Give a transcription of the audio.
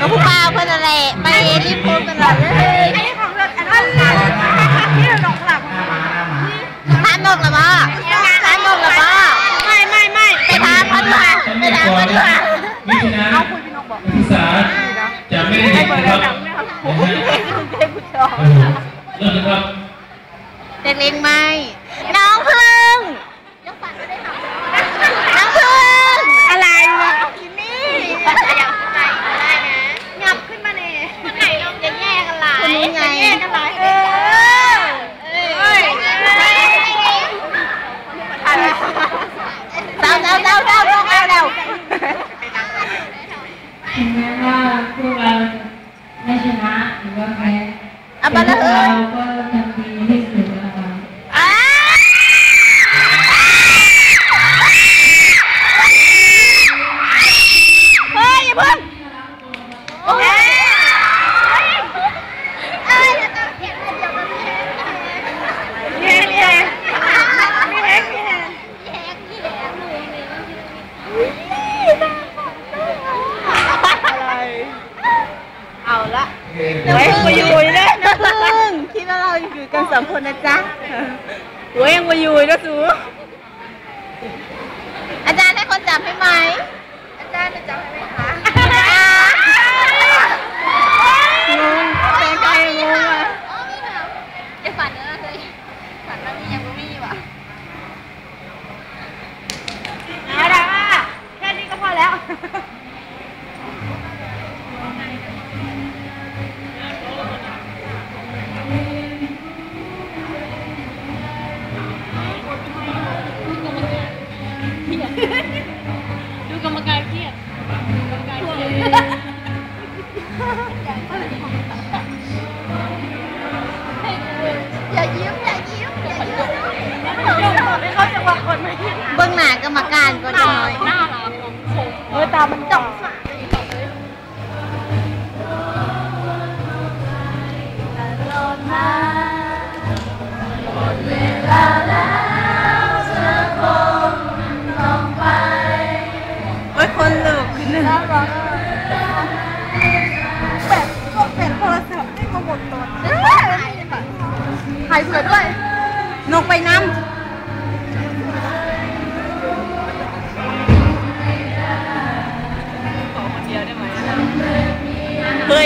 ก็ผู้บ่าวเพิ่นนั่นแหละไปรีบพูดตลอดเลยอันนี้ของรถอันนั้นนี่ดอกหลักทานนกหรือเปล่าทานนกหรือเปล่าไม่ไม่ไม่ไปถามเขาดีกว่าไปถามเขาดีกว่ามิฉะนั้นนักศึกษาจะไม่ได้ครับเออเริ่มนะครับเด็กเล็กไหมน้องพึ่งน้องพึ่ง อะไรวะ นี่อยากไหนได้นะ งับขึ้นมาเนี่ย ไหนลองจะแยกกันหลายคนนี้ไง แยกกันหลายเออ เอ้ยเจ้าเจ้าเจ้าเจ้าลงแล้วเร็ว ถึงแม้ว่าพวกเราไม่ช นะหรือว่าแพ้ เอาไปเลย เราก็ทำดีที่สุดแล้วครับ อ้าเฮ้ยอย่าเพิ่งโอ้ยเอ้ยอย่าต้องเขียนให้เดี๋ยวมันแห้ง แย่แย่ไม่แฮกไม่แฮก แห้งแห้งเอา ละเฮ้ยมาอยู่เลยนะน้ำพึ่งคิดว่าเราอยู่กันสองคนนะจ๊ะเฮ้ยยังมาอยู่นะสูอาจารย์ให้คนจับให้ไหม อาจารย์จะจำได้ไหมคะ รรมการก็จะน้อยหน้าเราเออตามันจ่องสะโอ้ยคนลุกขึ้นหนึ่งแบบก็เป็นโทรศัพท์ให้มาหมดตัวถ่ายเผื่อด้วยนกไปน้ำ เฮ้